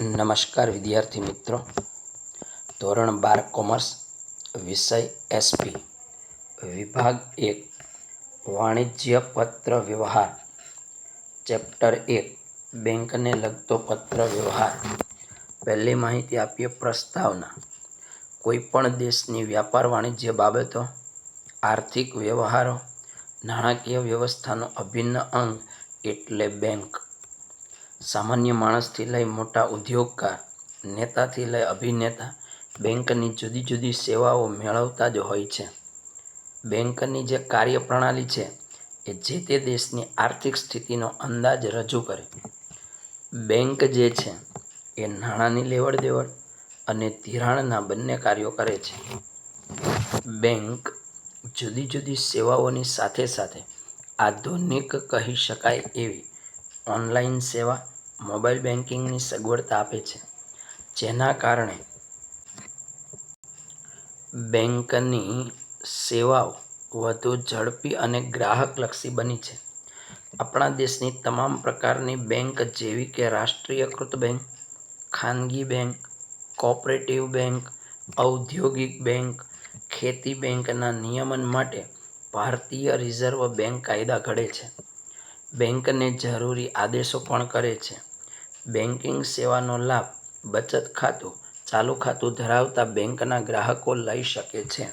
નમસ્કાર વિદ્યાર્થી મિત્રો. ધોરણ બાર કોમર્સ વિષય એસપી. વિભાગ એક, વાણિજ્ય પત્ર વ્યવહાર. ચેપ્ટર એક, બેંકને લગતો પત્ર વ્યવહાર. પહેલી માહિતી આપીએ પ્રસ્તાવના. કોઈપણ દેશની વ્યાપાર વાણિજ્ય બાબતો, આર્થિક વ્યવહારો, નાણાકીય વ્યવસ્થાનો અભિન્ન અંગ એટલે બેંક. સામાન્ય માણસથી લઈ મોટા ઉદ્યોગકાર, નેતાથી લઈ અભિનેતા બેંકની જુદી જુદી સેવાઓ મેળવતા જ હોય છે. બેંકની જે કાર્યપ્રણાલી છે એ જે તે દેશની આર્થિક સ્થિતિનો અંદાજ રજૂ કરે. બેંક જે છે એ નાણાંની લેવડ દેવડ અને ધિરાણના બંને કાર્યો કરે છે. બેંક જુદી જુદી સેવાઓની સાથે સાથે આધુનિક કહી શકાય એવી ઓનલાઈન સેવા મોબાઈલ બેન્કિંગની સગવડતા આપે છે, જેના કારણે બેંકની સેવાઓ વધુ ઝડપી અને ગ્રાહકલક્ષી બની છે. આપણા દેશની તમામ પ્રકારની બેંક જેવી કે રાષ્ટ્રીયકૃત બેંક, ખાનગી બેંક, કોઓપરેટિવ બેંક, ઔદ્યોગિક બેંક, ખેતી બેંકના નિયમન માટે ભારતીય રિઝર્વ બેંક કાયદા ઘડે છે. બેંકને જરૂરી આદેશો પણ કરે છે. બેન્કિંગ સેવાનો લાભ બચત ખાતું ચાલુ ખાતું ધરાવતા બેંકના ગ્રાહકો લઈ શકે છે.